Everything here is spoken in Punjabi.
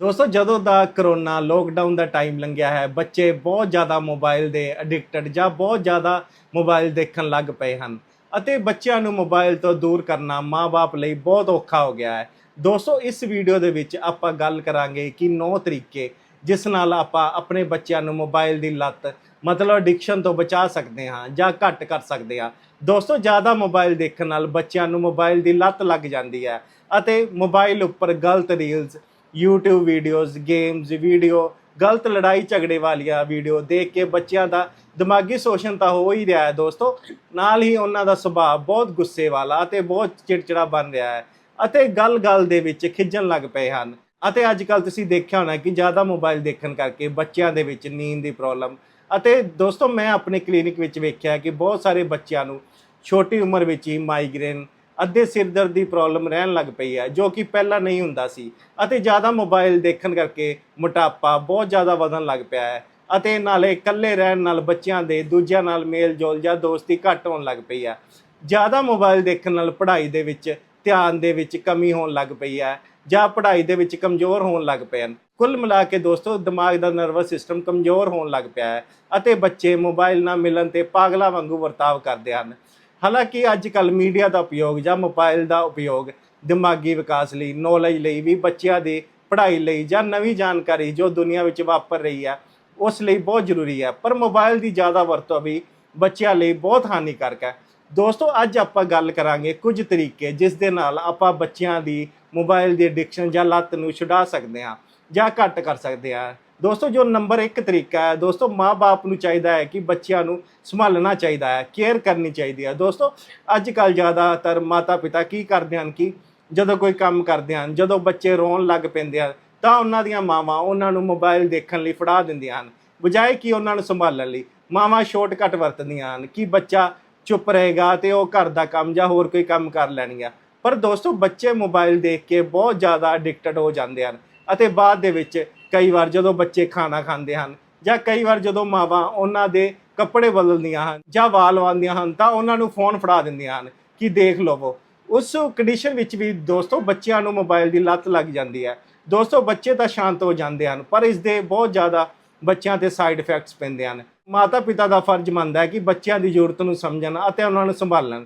ਦੋਸਤੋ, ਜਦੋਂ ਦਾ ਕਰੋਨਾ ਲੋਕਡਾਊਨ ਦਾ ਟਾਈਮ ਲੰਘਿਆ ਹੈ, ਬੱਚੇ ਬਹੁਤ ਜ਼ਿਆਦਾ ਮੋਬਾਈਲ ਦੇ ਐਡਿਕਟਡ ਜਾਂ ਬਹੁਤ ਜ਼ਿਆਦਾ ਮੋਬਾਈਲ ਦੇਖਣ ਲੱਗ ਪਏ ਹਨ ਅਤੇ ਬੱਚਿਆਂ ਨੂੰ ਮੋਬਾਈਲ ਤੋਂ ਦੂਰ ਕਰਨਾ ਮਾਪੇ ਲਈ ਬਹੁਤ ਔਖਾ ਹੋ ਗਿਆ ਹੈ। ਦੋਸਤੋ, ਇਸ ਵੀਡੀਓ ਦੇ ਵਿੱਚ ਆਪਾਂ ਗੱਲ ਕਰਾਂਗੇ ਕਿ 9 ਤਰੀਕੇ ਜਿਸ ਨਾਲ ਆਪਾਂ ਆਪਣੇ ਬੱਚਿਆਂ ਨੂੰ ਮੋਬਾਈਲ ਦੀ ਲੱਤ, ਮਤਲਬ ਐਡਿਕਸ਼ਨ ਤੋਂ ਬਚਾ ਸਕਦੇ ਹਾਂ ਜਾਂ ਘੱਟ ਕਰ ਸਕਦੇ ਹਾਂ। ਦੋਸਤੋ, ਜ਼ਿਆਦਾ ਮੋਬਾਈਲ ਦੇਖਣ ਨਾਲ ਬੱਚਿਆਂ ਨੂੰ ਮੋਬਾਈਲ ਦੀ ਲੱਤ ਲੱਗ ਜਾਂਦੀ ਹੈ ਅਤੇ ਮੋਬਾਈਲ ਉੱਪਰ ਗਲਤ reels YouTube videos games video ਗਲਤ ਲੜਾਈ ਝਗੜੇ ਵਾਲੀਆਂ ਵੀਡੀਓ ਦੇਖ ਕੇ ਬੱਚਿਆਂ ਦਾ ਦਿਮਾਗੀ ਸ਼ੋਸ਼ਣ ਤਾਂ ਹੋ ਹੀ ਰਿਹਾ ਹੈ ਦੋਸਤੋ। ਨਾਲ ਹੀ ਉਹਨਾਂ ਦਾ ਸੁਭਾਅ ਬਹੁਤ ਗੁੱਸੇ ਵਾਲਾ ਅਤੇ ਬਹੁਤ ਚਿੜਚਿੜਾ ਬਣ ਰਿਹਾ ਹੈ ਅਤੇ ਗੱਲ-ਗੱਲ ਦੇ ਵਿੱਚ ਖਿੱਜਣ ਲੱਗ ਪਏ ਹਨ। ਅਤੇ ਅੱਜ ਕੱਲ ਤੁਸੀਂ ਦੇਖਿਆ ਹੋਣਾ ਕਿ ਜ਼ਿਆਦਾ ਮੋਬਾਈਲ ਦੇਖਣ ਕਰਕੇ ਬੱਚਿਆਂ ਦੇ ਵਿੱਚ ਨੀਂਦ ਦੀ ਪ੍ਰੋਬਲਮ ਅਤੇ ਦੋਸਤੋ ਮੈਂ ਆਪਣੇ ਕਲੀਨਿਕ ਵਿੱਚ ਵੇਖਿਆ ਕਿ ਬਹੁਤ ਸਾਰੇ ਬੱਚਿਆਂ ਨੂੰ ਛੋਟੀ ਉਮਰ ਵਿੱਚ ਹੀ ਮਾਈਗ੍ਰੇਨ ਅੱਧੇ ਸਿਰ ਦਰਦ ਦੀ ਪ੍ਰੋਬਲਮ ਰਹਿਣ ਲੱਗ ਪਈ ਹੈ, ਜੋ ਕਿ ਪਹਿਲਾਂ ਨਹੀਂ ਹੁੰਦਾ ਸੀ। ਅਤੇ ਜ਼ਿਆਦਾ ਮੋਬਾਈਲ ਦੇਖਣ ਕਰਕੇ ਮੋਟਾਪਾ ਬਹੁਤ ਜ਼ਿਆਦਾ ਵਧਣ ਲੱਗ ਪਿਆ ਹੈ ਅਤੇ ਨਾਲੇ ਇਕੱਲੇ ਰਹਿਣ ਨਾਲ ਬੱਚਿਆਂ ਦੇ ਦੂਜਿਆਂ ਨਾਲ ਮੇਲ ਜੋਲ ਜਾਂ ਦੋਸਤੀ ਘੱਟ ਹੋਣ ਲੱਗ ਪਈ ਹੈ। ਜ਼ਿਆਦਾ ਮੋਬਾਈਲ ਦੇਖਣ ਨਾਲ ਪੜ੍ਹਾਈ ਦੇ ਵਿੱਚ ਧਿਆਨ ਦੇ ਵਿੱਚ ਕਮੀ ਹੋਣ ਲੱਗ ਪਈ ਹੈ ਜਾਂ ਪੜ੍ਹਾਈ ਦੇ ਵਿੱਚ ਕਮਜ਼ੋਰ ਹੋਣ ਲੱਗ ਪਏ ਹਨ। ਕੁੱਲ ਮਿਲਾ ਕੇ ਦੋਸਤੋ, ਦਿਮਾਗ ਦਾ ਨਰਵਸ ਸਿਸਟਮ ਕਮਜ਼ੋਰ ਹੋਣ ਲੱਗ ਪਿਆ ਹੈ ਅਤੇ ਬੱਚੇ ਮੋਬਾਈਲ ਨਾ ਮਿਲਣ ਤੇ ਪਾਗਲਾਂ ਵਾਂਗੂ ਵਰਤਾਵ ਕਰਦੇ ਹਨ। ਹਾਲਾਂਕਿ ਅੱਜ ਕੱਲ ਮੀਡੀਆ ਦਾ ਉਪਯੋਗ ਜਾਂ ਮੋਬਾਈਲ ਦਾ ਉਪਯੋਗ ਦਿਮਾਗੀ ਵਿਕਾਸ ਲਈ ਨੌਲੇਜ ਲਈ ਵੀ ਬੱਚਿਆਂ ਦੀ ਪੜ੍ਹਾਈ ਲਈ ਜਾਂ ਨਵੀਂ ਜਾਣਕਾਰੀ ਜੋ ਦੁਨੀਆ ਵਿੱਚ ਵਾਪਰ ਰਹੀ ਹੈ, ਉਸ ਲਈ ਬਹੁਤ ਜ਼ਰੂਰੀ ਹੈ। ਪਰ ਮੋਬਾਈਲ ਦੀ ਜ਼ਿਆਦਾ ਵਰਤੋਂ ਵੀ ਬੱਚਿਆਂ ਲਈ ਬਹੁਤ ਹਾਨੀਕਾਰਕ ਹੈ। ਦੋਸਤੋ, ਅੱਜ ਆਪਾਂ ਗੱਲ ਕਰਾਂਗੇ ਕੁਝ ਤਰੀਕੇ ਜਿਸ ਦੇ ਨਾਲ ਆਪਾਂ ਬੱਚਿਆਂ ਦੀ ਮੋਬਾਈਲ ਦੀ ਐਡਿਕਸ਼ਨ ਜਾਂ ਲੱਤ ਨੂੰ ਛੁਡਾ ਸਕਦੇ ਹਾਂ ਜਾਂ ਘੱਟ ਕਰ ਸਕਦੇ ਹਾਂ। ਦੋਸਤੋ, ਜੋ ਨੰਬਰ 1 ਤਰੀਕਾ ਹੈ, ਦੋਸਤੋ ਮਾਪੇ ਨੂੰ ਚਾਹੀਦਾ ਹੈ ਕਿ ਬੱਚਿਆਂ ਨੂੰ ਸੰਭਾਲਣਾ ਚਾਹੀਦਾ ਹੈ, ਕੇਅਰ ਕਰਨੀ ਚਾਹੀਦੀ ਹੈ। ਦੋਸਤੋ ਅੱਜ ਕੱਲ ਜ਼ਿਆਦਾਤਰ ਮਾਤਾ ਪਿਤਾ ਕੀ ਕਰਦੇ ਹਨ ਕਿ ਜਦੋਂ ਕੋਈ ਕੰਮ ਕਰਦੇ ਹਨ, ਜਦੋਂ ਬੱਚੇ ਰੋਣ ਲੱਗ ਪੈਂਦੇ ਹਨ, ਤਾਂ ਉਹਨਾਂ ਦੀਆਂ ਮਾਵਾਂ ਉਹਨਾਂ ਨੂੰ ਮੋਬਾਈਲ ਦੇਖਣ ਲਈ ਫੜਾ ਦਿੰਦੀਆਂ ਹਨ, ਬਜਾਏ ਕਿ ਉਹਨਾਂ ਨੂੰ ਸੰਭਾਲਣ ਲਈ। ਮਾਵਾਂ ਸ਼ਾਰਟਕਟ ਵਰਤਦੀਆਂ ਹਨ ਕਿ ਬੱਚਾ ਚੁੱਪ ਰਹੇਗਾ ਤੇ ਉਹ ਘਰ ਦਾ ਕੰਮ ਜਾਂ ਹੋਰ ਕੋਈ ਕੰਮ ਕਰ ਲੈਣਗੀਆਂ। ਪਰ ਦੋਸਤੋ, ਬੱਚੇ ਮੋਬਾਈਲ ਦੇਖ ਕੇ ਬਹੁਤ ਜ਼ਿਆਦਾ ਐਡਿਕਟਡ ਹੋ ਜਾਂਦੇ ਹਨ। ਅਤੇ ਬਾਅਦ ਦੇ ਵਿੱਚ ਕਈ ਵਾਰ ਜਦੋਂ ਬੱਚੇ ਖਾਣਾ ਖਾਂਦੇ ਹਨ ਜਾਂ ਕਈ ਵਾਰ ਜਦੋਂ ਮਾਵਾਂ ਉਹਨਾਂ ਦੇ ਕੱਪੜੇ ਬਦਲਦੀਆਂ ਹਨ ਜਾਂ ਵਾਲ ਵਾਉਂਦੀਆਂ ਹਨ ਤਾਂ ਉਹਨਾਂ ਨੂੰ ਫੋਨ ਫੜਾ ਦਿੰਦੀਆਂ ਹਨ ਕਿ ਦੇਖ ਲਵੋ। ਉਸ ਕੰਡੀਸ਼ਨ ਵਿੱਚ ਵੀ ਦੋਸਤੋ ਬੱਚਿਆਂ ਨੂੰ ਮੋਬਾਈਲ ਦੀ ਲੱਤ ਲੱਗ ਜਾਂਦੀ ਹੈ। ਦੋਸਤੋ ਬੱਚੇ ਤਾਂ ਸ਼ਾਂਤ ਹੋ ਜਾਂਦੇ ਹਨ ਪਰ ਇਸ ਦੇ ਬਹੁਤ ਜ਼ਿਆਦਾ ਬੱਚਿਆਂ ਤੇ ਸਾਈਡ ਇਫੈਕਟਸ ਪੈਂਦੇ ਹਨ। ਮਾਤਾ ਪਿਤਾ ਦਾ ਫਰਜ਼ ਬਣਦਾ ਹੈ ਕਿ ਬੱਚਿਆਂ ਦੀ ਜ਼ਰੂਰਤ ਨੂੰ ਸਮਝਣ ਅਤੇ ਉਹਨਾਂ ਨੂੰ ਸੰਭਾਲਣ।